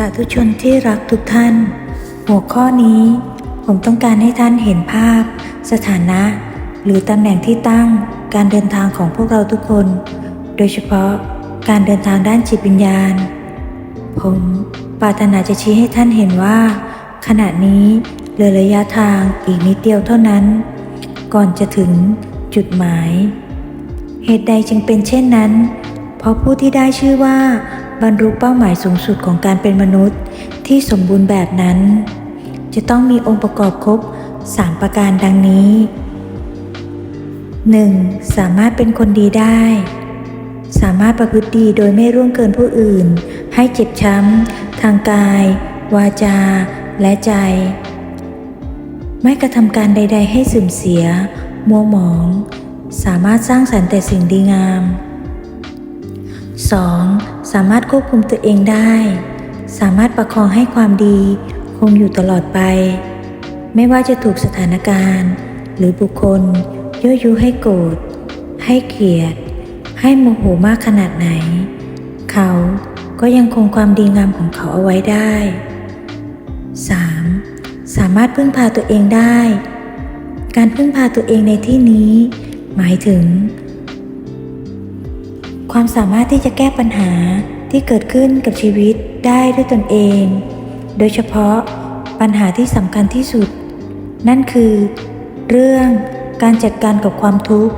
สาธุชนที่รักทุกท่าน หัวข้อนี้ผมต้องการให้ท่านเห็นภาพ สถานะ หรือตำแหน่งที่ตั้งการเดินทางของพวกเราทุกคน โดยเฉพาะการเดินทางด้านจิตวิญญาณ ผมปรารถนาจะชี้ให้ท่านเห็นว่า ขณะนี้เหลือระยะทางอีกนิดเดียวเท่านั้น ก่อนจะถึงจุดหมาย เหตุใดจึงเป็นเช่นนั้น เพราะผู้ที่ได้ชื่อว่า บรรลุเป้าหมายสูงสุดของการเป็นมนุษย์ที่สมบูรณ์แบบนั้น จะต้องมีองค์ประกอบครบ 3 ประการดังนี้ 1. สามารถเป็นคนดีได้ สามารถประพฤติดีโดยไม่ร่วงเกินผู้อื่น ให้เจ็บช้ำ ทางกาย วาจา และใจ ไม่กระทำการใด ๆ ให้เสื่อมเสีย มัวหมอง สามารถสร้างสรรค์แต่สิ่งดีงาม 2. สามารถควบคุมตัวเองได้ สามารถประคองให้ความดีคงอยู่ตลอดไป ไม่ว่าจะถูกสถานการณ์ หรือบุคคลยั่วยุให้โกรธให้เกลียด ให้โมโหมากขนาดไหน เขาก็ยังคงความดีงามของเขาเอาไว้ได้ 3. สามารถพึ่งพาตัวเองได้ การพึ่งพาตัวเองในที่นี้ หมายถึง ความสามารถที่จะแก้ปัญหาที่เกิดขึ้นกับชีวิตได้ด้วยตนเอง โดยเฉพาะปัญหาที่สำคัญที่สุด นั่นคือ เรื่องการจัดการกับความทุกข์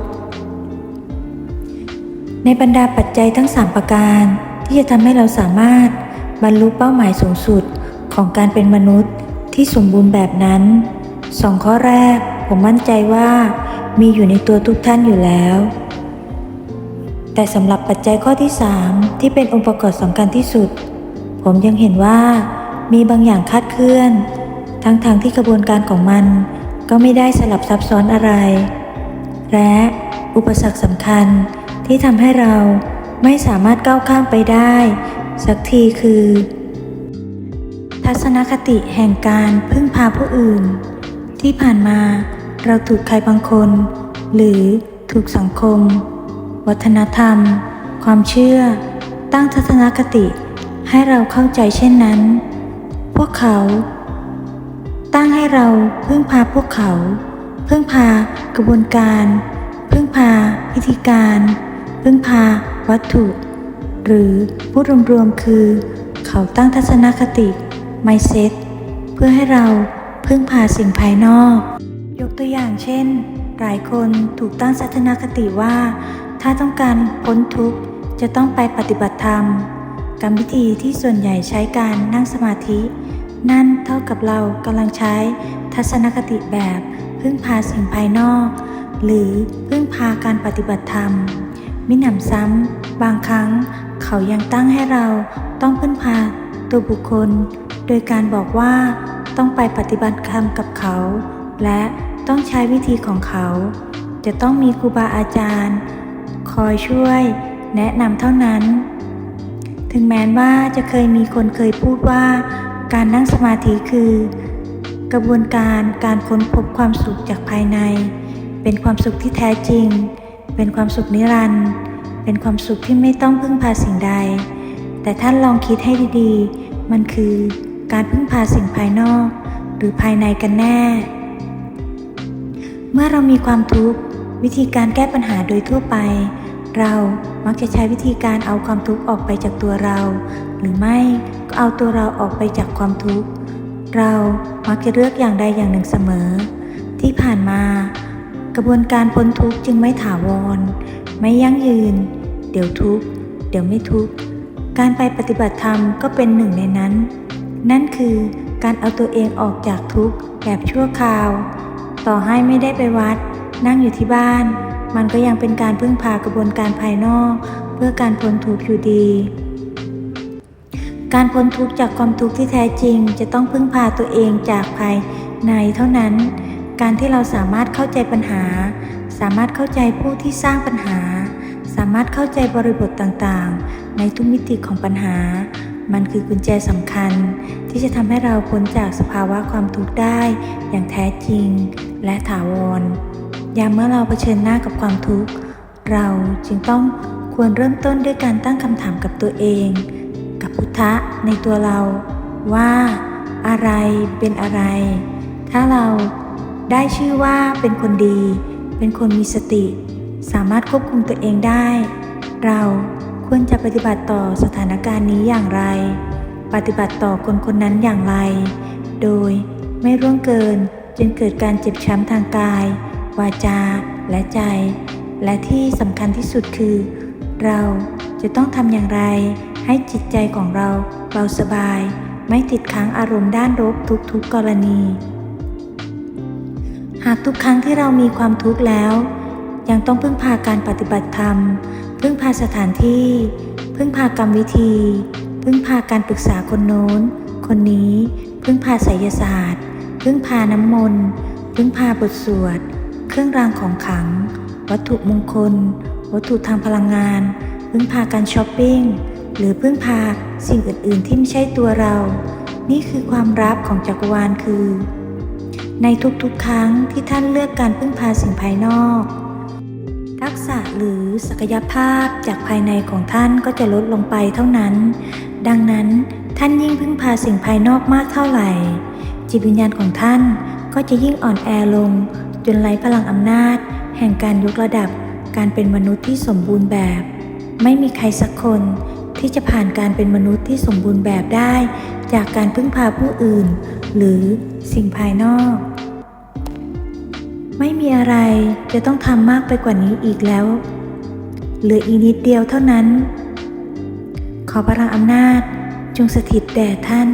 ในบรรดาปัจจัยทั้ง 3 ประการ ที่จะทำให้เราสามารถบรรลุเป้าหมายสูงสุดของการเป็นมนุษย์ที่สมบูรณ์แบบนั้นสองข้อแรกผมมั่นใจว่ามีอยู่ในตัวทุกท่านอยู่แล้ว แต่สำหรับปัจจัยข้อที่ 3 ที่เป็นองค์ประกอบสำคัญที่สุด ผมยังเห็นว่ามีบางอย่างคาดเคลื่อน ทั้งทางที่กระบวนการของมัน ก็ไม่ได้สลับซับซ้อนอะไร และอุปสรรคสำคัญที่ทำให้เราไม่สามารถก้าวข้ามไปได้ สักทีคือ ทัศนคติแห่งการพึ่งพาผู้อื่น ที่ผ่านมาเราถูกใครบางคน หรือถูกสังคม วัฒนธรรม ความเชื่อ ตั้งทัศนคติให้เราเข้าใจเช่นนั้น พวกเขา ตั้งให้เราพึ่งพาพวกเขา พึ่งพากระบวนการ พึ่งพาพิธีการ พึ่งพาวัตถุ หรือพูดรวมๆคือ เขาตั้งทัศนคติ mindset เพื่อให้เราพึ่งพาสิ่งภายนอก ยกตัวอย่างเช่น หลายคนถูกตั้งทัศนคติว่า ถ้าต้องการพ้นทุกข์จะต้องไปปฏิบัติธรรม กรรมวิธีที่ส่วนใหญ่ใช้การนั่งสมาธิ นั่นเท่ากับเรากำลังใช้ทัศนคติแบบพึ่งพาสิ่งภายนอก หรือพึ่งพาการปฏิบัติธรรม มิหนำซ้ำบางครั้งเขายังตั้งให้เราต้องพึ่งพาตัวบุคคล โดยการบอกว่าต้องไปปฏิบัติธรรมกับเขา และต้องใช้วิธีของเขา จะต้องมีครูบาอาจารย์ คอยช่วย แนะนำเท่านั้น ถึงแม้ว่าจะเคยมีคนเคยพูดว่า การนั่งสมาธิคือ กระบวนการการค้นพบความสุขจากภายใน เป็นความสุขที่แท้จริง เป็นความสุขนิรันดร์เป็นความสุขที่ไม่ต้องพึ่งพาสิ่งใด แต่ท่านลองคิดให้ดีๆ มันคือการพึ่งพาสิ่งภายนอก หรือภายในกันแน่ เมื่อเรามีความทุกข์วิธีการแก้ปัญหาโดยทั่วไป เรามักจะใช้วิธีการเอาความทุกข์ออกไปจากตัวเรา หรือไม่ก็เอาตัวเราออกไปจากความทุกข์ เรามักจะเลือกอย่างใดอย่างหนึ่งเสมอ ที่ผ่านมา กระบวนการพ้นทุกข์จึงไม่ถาวร ไม่ยั่งยืน เดี๋ยวทุกข์ เดี๋ยวไม่ทุกข์ การไปปฏิบัติธรรมก็เป็นหนึ่งในนั้น นั่นคือการเอาตัวเองออกจากทุกข์แบบชั่วคราว ต่อให้ไม่ได้ไปวัด นั่งอยู่ที่บ้าน มันก็ยังเป็นการพึ่งพากระบวนการภายนอก เพื่อการพ้นทุกข์อยู่ดี การพ้นทุกข์จากความทุกข์ที่แท้จริง จะต้องพึ่งพาตัวเองจากภายในเท่านั้น การที่เราสามารถเข้าใจปัญหา สามารถเข้าใจผู้ที่สร้างปัญหา สามารถเข้าใจบริบทต่างๆ ในทุกมิติของปัญหา มันคือกุญแจสำคัญ ที่จะทำให้เราพ้นจากสภาวะความทุกข์ได้อย่างแท้จริง และถาวร ยามเมื่อเราเผชิญหน้ากับความทุกข์ เราจึงต้องควรเริ่มต้นด้วยการตั้งคำถามกับตัวเอง กับพุทธะในตัวเรา ว่าอะไรเป็นอะไร ถ้าเราได้ชื่อว่าเป็นคนดี เป็นคนมีสติ สามารถควบคุมตัวเองได้ เราควรจะปฏิบัติต่อสถานการณ์นี้อย่างไร ปฏิบัติต่อคนคนนั้นอย่างไร โดยไม่ร่วงเกินจนเกิดการเจ็บช้ำทางกาย วาจา และใจ และที่สำคัญที่สุดคือ เราจะต้องทำอย่างไร ให้จิตใจของเราเบาสบาย ไม่ติดค้างอารมณ์ด้านลบทุกๆกรณี หากทุกครั้งที่เรามีความทุกข์แล้ว ยังต้องพึ่งพาการปฏิบัติธรรม พึ่งพาสถานที่ พึ่งพากรรมวิธี พึ่งพาการปรึกษาคนโน้น คนนี้ พึ่งพาไสยศาสตร์ พึ่งพาน้ำมนต์ พึ่งพาบทสวด เครื่องรางของขลัง วัตถุมงคล วัตถุทางพลังงาน พึ่งพาการช้อปปิ้ง หรือพึ่งพาสิ่งอื่น ๆ ที่ไม่ใช่ตัวเรา นี่คือความรับของจักรวาลคือ ในทุกๆ ครั้งที่ท่านเลือกการพึ่งพาสิ่งภายนอก ทักษะหรือศักยภาพจากภายในของท่านก็จะลดลงไปเท่านั้น ดังนั้นท่านยิ่งพึ่งพาสิ่งภายนอกมากเท่าไหร่ จิตวิญญาณของท่านก็จะยิ่งอ่อนแอลง จนไร้พลังอำนาจ แห่งการยกระดับการเป็นมนุษย์ที่สมบูรณ์แบบ ไม่มีใครสักคนที่จะผ่านการเป็นมนุษย์ที่สมบูรณ์แบบได้ จากการพึ่งพาผู้อื่น หรือสิ่งภายนอก ไม่มีอะไรจะต้องทำมากไปกว่านี้อีกแล้ว เหลืออีกนิดเดียวเท่านั้น ขอพลังอำนาจจงสถิตแด่ท่าน